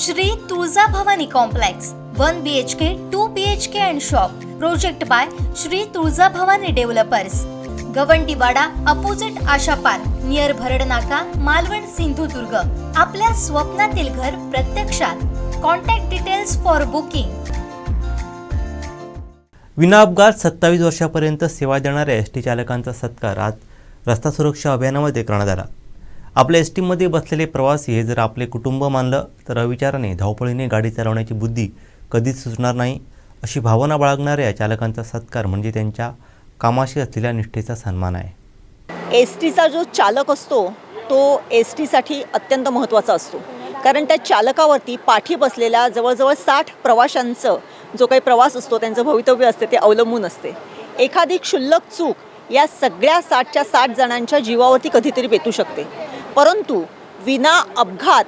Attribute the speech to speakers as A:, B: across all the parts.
A: Shri Tuljabhavani complex one B H K two B H K and shop project by Shri Tuljabhavani developers Gawandiwada opposite Asha park near Bharad Naka Malvan Sindhudurg. आपल्या स्वप्नातील घर प्रत्यक्षात. Contact details for booking
B: विनाअपघात सत्तावीस वर्षापर्यंत सेवा देणाऱ्या S T चालकांचा सत्कार आज रस्ता सुरक्षा अभियानामध्ये करण्यात आला. आपल्या एस टीमध्ये बसलेले प्रवासी हे जर आपले कुटुंब मानलं तर अविचाराने धावपळीने गाडी चालवण्याची बुद्धी कधीच सुचणार नाही. अशी भावना बाळगणाऱ्या चालकांचा सत्कार म्हणजे त्यांच्या कामाशी असलेल्या निष्ठेचा सन्मान आहे.
C: एस टीचा जो चालक असतो तो एस टीसाठी अत्यंत महत्त्वाचा असतो. कारण त्या चालकावरती पाठी बसलेल्या जवळजवळ साठ प्रवाशांचं जो काही प्रवास असतो त्यांचं भवितव्य असते ते अवलंबून असते. एखादी क्षुल्लक चूक या सगळ्या साठच्या साठ जणांच्या जीवावरती कधीतरी बेतू शकते. परंतु विना अपघात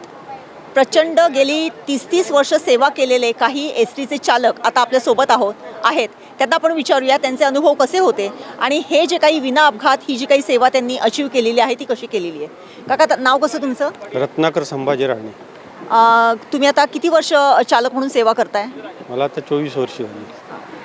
C: प्रचंड गेली तीस तीस वर्ष सेवा केलेले काही एस टीचे चालक आता आपल्यासोबत आहोत आहेत. त्यांना आपण विचारूया त्यांचे अनुभव कसे होते? आणि हे जे काही विना अपघात ही जी काही सेवा त्यांनी अचीव केलेली आहे ती कशी केलेली आहे? काका त- नाव कसं तुमचं?
D: रत्नाकर संभाजी राणे.
C: अं, तुम्ही आता किती वर्ष चालक म्हणून सेवा करताय?
D: मला आता चोवीस वर्ष झाली.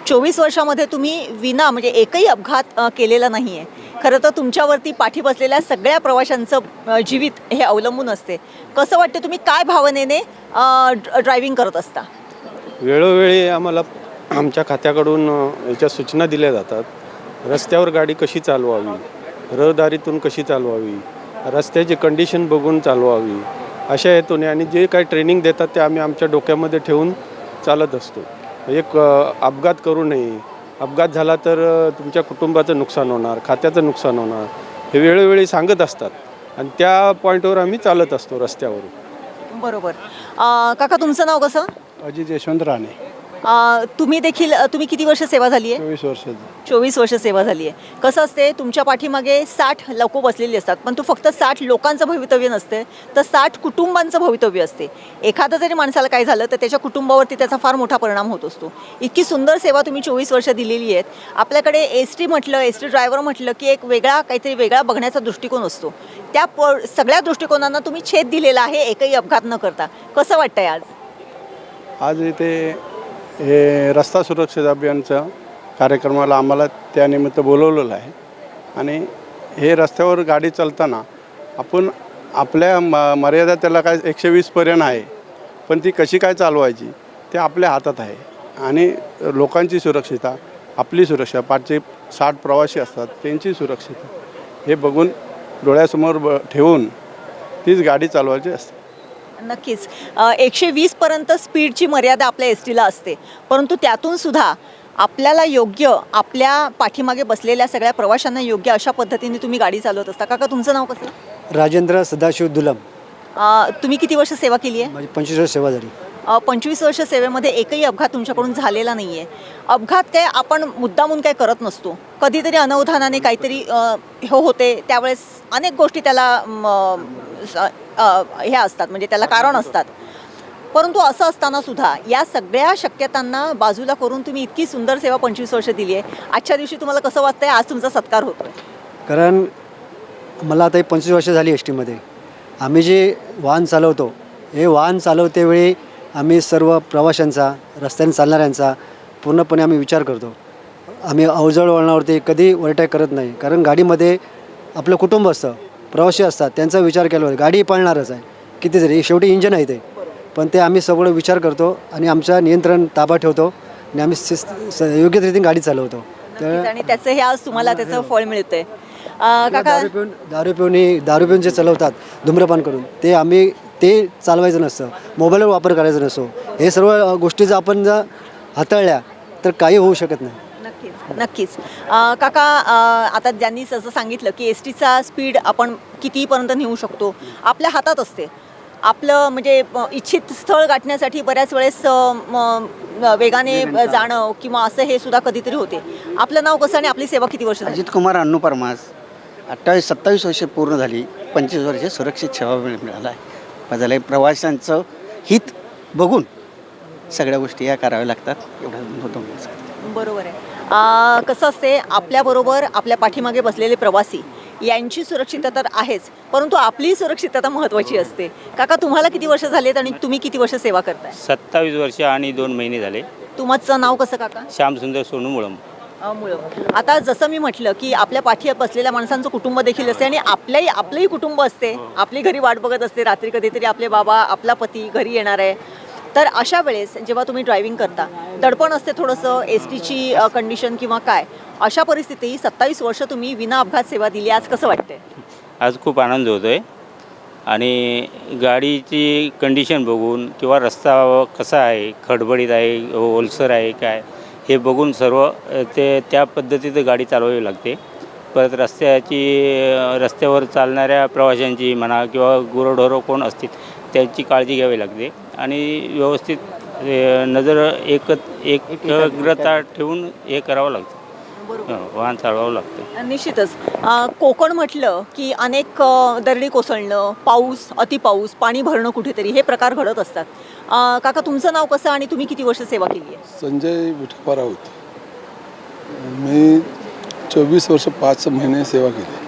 C: चोवीस वर्षामध्ये तुम्ही विना म्हणजे एकही अपघात केलेला नाही आहे खरं तर तुमच्यावरती पाठी बसलेल्या सगळ्या प्रवाशांचं जीवित हे अवलंबून असते. कसं वाटतं तुम्ही काय भावनेने ड्रायव्हिंग करत असता?
D: वेळोवेळी आम्हाला आमच्या खात्याकडून याच्या सूचना दिल्या जातात. रस्त्यावर गाडी कशी चालवावी? रहदारीतून कशी चालवावी? रस्त्याची कंडिशन बघून चालवावी? अशा हेतूने आणि जे काही ट्रेनिंग देतात ते आम्ही आमच्या डोक्यामध्ये ठेवून चालत असतो. एक अपघात करू नये. अपघात झाला तर तुमच्या कुटुंबाचं नुकसान होणार खात्याचं नुकसान होणार हे वेळोवेळी सांगत असतात. आणि त्या पॉईंटवर आम्ही चालत असतो रस्त्यावर
C: बरोबर. काका तुमचं नाव कसं?
E: अजित यशवंत राणे.
C: अ, तुम्ही देखील अ, तुम्ही किती वर्ष सेवा झाली आहे?
E: चोवीस वर्षाचं
C: चोवीस वर्ष सेवा झाली आहे. कसं असते तुमच्या पाठीमागे साठ लोक बसलेली असतात पण तू फक्त साठ लोकांचं भवितव्य नसते तर साठ कुटुंबांचं भवितव्य असते. एखादं जरी माणसाला काय झालं तर त्याच्या कुटुंबावरती त्याचा फार मोठा परिणाम होत असतो. इतकी सुंदर सेवा तुम्ही चोवीस वर्ष दिलेली आहेत. आपल्याकडे एस टी म्हटलं एस टी ड्रायव्हर म्हटलं की एक वेगळा काहीतरी वेगळा बघण्याचा दृष्टिकोन असतो. त्या प सगळ्या दृष्टिकोनांना तुम्ही छेद दिलेला आहे एकही अपघात न करता. कसं वाटतंय आज?
E: आज इथे हे रस्ता सुरक्षित अभियानचं कार्यक्रमाला आम्हाला त्यानिमित्त बोलवलेलं आहे. आणि हे रस्त्यावर गाडी चालताना आपण आपल्या म मर्यादा त्याला काय एकशे वीसपर्यंत आहे पण ती कशी काय चालवायची ते आपल्या हातात आहे. आणि लोकांची सुरक्षिता आपली सुरक्षा पाचशे साठ प्रवासी असतात त्यांची सुरक्षितता हे बघून डोळ्यासमोर ब ठेवून तीच गाडी चालवायची असते.
C: नक्कीच. एकशे वीसपर्यंत स्पीडची मर्यादा आपल्या एस टीला असते. परंतु त्यातून सुद्धा आपल्याला योग्य आपल्या पाठीमागे बसलेल्या सगळ्या प्रवाशांना योग्य अशा पद्धतीने तुम्ही गाडी चालवत असता. काका तुमचं नाव कसं?
F: राजेंद्र सदाशिव दुलम.
C: अ, तुम्ही किती वर्ष सेवा केली आहे?
F: माझी पंचवीस वर्ष सेवा झाली.
C: अ, पंचवीस वर्ष सेवेमध्ये एकही अपघात तुमच्याकडून झालेला नाही आहे अपघात काय आपण मुद्दामून काय करत नसतो. कधीतरी अनवधानाने काहीतरी अ, हे होते. त्यावेळेस अनेक गोष्टी त्याला म, स- अ, हे असतात म्हणजे त्याला कारण असतात. परंतु असं असताना सुद्धा या सगळ्या शक्यतांना बाजूला करून तुम्ही इतकी सुंदर सेवा पंचवीस वर्ष दिली आहे. आजच्या दिवशी तुम्हाला कसं वाटतंय? आज तुमचा सत्कार होतोय.
F: कारण मला आता पंचवीस वर्ष झाली एस टीमध्ये आम्ही जे वाहन चालवतो हे वाहन चालवतेवेळी आम्ही सर्व प्रवाशांचा रस्त्याने चालणाऱ्यांचा पूर्णपणे आम्ही विचार करतो. आम्ही अवजड वळणावरती कधी वरटाय करत नाही. कारण गाडीमध्ये आपलं कुटुंब असतं. प्रवासी असतात त्यांचा विचार केला पाहिजे गाडी पळणारच आहे. किती जरी शेवटी इंजन आहे ते. पण ते आम्ही सगळं विचार करतो आणि आमच्या नियंत्रण ताबा ठेवतो आणि आम्ही शिस्त स- योग्य रीतीने गाडी चालवतो. तर
C: आणि त्याचं हे आज तुम्हाला त्याचं फळ मिळतंय. अ, काका
F: दारू पिऊन दारू पिऊन दारू पिऊन जे चालवतात धूम्रपान करून ते आम्ही ते चालवायचं नसतं. मोबाईलवर वापर करायचा नसतो. हे सर्व गोष्टी जर आपण जर हाताळल्या तर काही होऊ शकत नाही.
C: नक्कीच. काका आता ज्यांनी जसं सांगितलं की एस टीचा स्पीड आपण कितीपर्यंत नेऊ शकतो आपल्या हातात असते. आपलं म्हणजे इच्छित स्थळ गाठण्यासाठी बऱ्याच वेळेस वेगाने जाणं किंवा असं हे सुद्धा कधीतरी होते. आपलं नाव कसं आणि आपली सेवा किती वर्ष
G: अजित कुमार अन्नू परमास. अठ्ठावीस सत्तावीस वर्षे पूर्ण झाली. पंचवीस वर्षे सुरक्षित सेवा मिळ- मिळाला आहे. झालं प्रवाशांचं हित बघून सगळ्या गोष्टी या कराव्या लागतात. एवढं होतं
C: बरोबर आहे. कसं असते आपल्याबरोबर आपल्या पाठीमागे बसलेले प्रवासी यांची सुरक्षितता तर आहेच परंतु आपली सुरक्षितता महत्त्वाची असते. काका तुम्हाला किती वर्ष झालेत आणि तुम्ही किती वर्ष सेवा करताय?
H: सत्तावीस वर्ष आणि दोन महिने झाले.
C: तुमचं नाव कसं काका?
H: श्यामसुंदर सोनू मुळम.
C: मुळं आता जसं मी म्हटलं की आपल्या पाठी बसलेल्या माणसांचं कुटुंब देखील असते आणि आपल्याही आपलंही कुटुंब असते. आपली घरी वाट बघत असते. रात्री कधीतरी आपले बाबा आपला पती घरी येणार आहे. तर अशा वेळेस जेव्हा तुम्ही ड्रायव्हिंग करता दडपण असते थोडंसं एस टीची कंडिशन किंवा काय अशा परिस्थितीत सत्तावीस वर्ष तुम्ही विना अपघात सेवा दिली आज कसं वाटते
H: आज खूप आनंद होतो आहे आणि गाडीची कंडिशन बघून किंवा रस्ता कसा आहे खडबडीत आहे ओलसर आहे काय हे बघून सर्व ते त्या पद्धतीत गाडी चालवावी लागते. परत रस्त्याची रस्त्यावर चालणाऱ्या प्रवाशांची म्हणा किंवा गुरंढोरं कोण असतील त्यांची काळजी घ्यावी लागते. आणि व्यवस्थित नजर एक एकाग्रता ठेवून हे करावं लागतं. हं, वाहन चालवावं लागतं.
C: निश्चितच. कोकण म्हटलं की अनेक दरडी कोसळणं पाऊस अतिपाऊस पाणी भरणं कुठेतरी हे प्रकार घडत असतात. काका तुमचं नाव कसं आणि तुम्ही किती वर्ष सेवा केली आहे?
I: संजय विठोबा राऊत मी चोवीस वर्ष पाच महिने सेवा केली.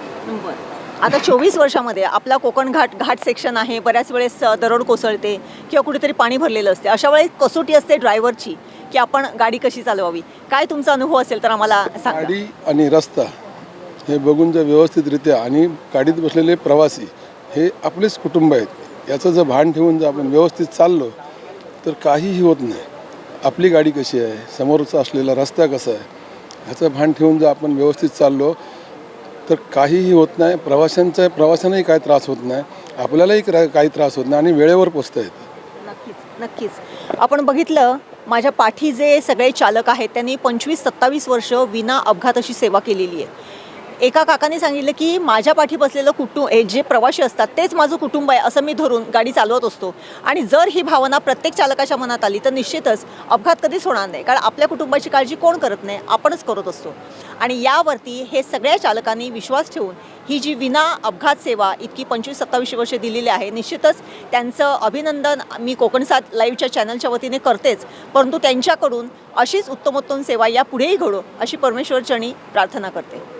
C: आता चोवीस वर्षामध्ये आपला कोकण घाट घाट सेक्शन आहे बऱ्याच वेळेस दरड कोसळते किंवा कुठेतरी पाणी भरलेलं असते. अशा वेळेस कसोटी असते ड्रायव्हरची की आपण गाडी कशी चालवावी? काय तुमचा अनुभव असेल तर आम्हाला सांगा.
I: गाडी आणि रस्ता हे बघून जर व्यवस्थितरित्या आणि गाडीत बसलेले प्रवासी हे आपलेच कुटुंब आहेत. याचं जर भान ठेवून जर आपण व्यवस्थित चाललो तर काहीही होत नाही. आपली गाडी कशी आहे? समोरचा असलेला रस्ता कसा आहे? ह्याचं भान ठेवून जर आपण व्यवस्थित चाललो तर काहीही होत नाही. प्रवाशांचा प्रवाशांनाही काय त्रास होत नाही. आपल्यालाही काही त्रास होत नाही आणि वेळेवर पोचता येतं.
C: नक्कीच नक्कीच. आपण बघितलं माझ्या पाठी जे सगळे चालक आहेत त्यांनी पंचवीस सत्तावीस वर्ष विना अपघात अशी सेवा केलेली आहे. एका काकाने सांगितलं की माझ्या पाठी बसलेलं कुटुंब जे प्रवासी असतात तेच माझं कुटुंब आहे असं मी धरून गाडी चालवत असतो. आणि जर ही भावना प्रत्येक चालकाच्या मनात आली तर निश्चितच अपघात कधीच होणार नाही. कारण आपल्या कुटुंबाची काळजी कोण करत नाही? आपणच करत असतो. आणि यावरती हे सगळ्या चालकांनी विश्वास ठेवून ही जी विना अपघात सेवा इतकी पंचवीस सत्तावीस वर्षे दिलेली आहे निश्चितच त्यांचं अभिनंदन मी कोकणसात लाईव्हच्या चॅनलच्या वतीने करतेच. परंतु त्यांच्याकडून अशीच उत्तमोत्तम सेवा यापुढेही घडो अशी परमेश्वरचरणी प्रार्थना करते.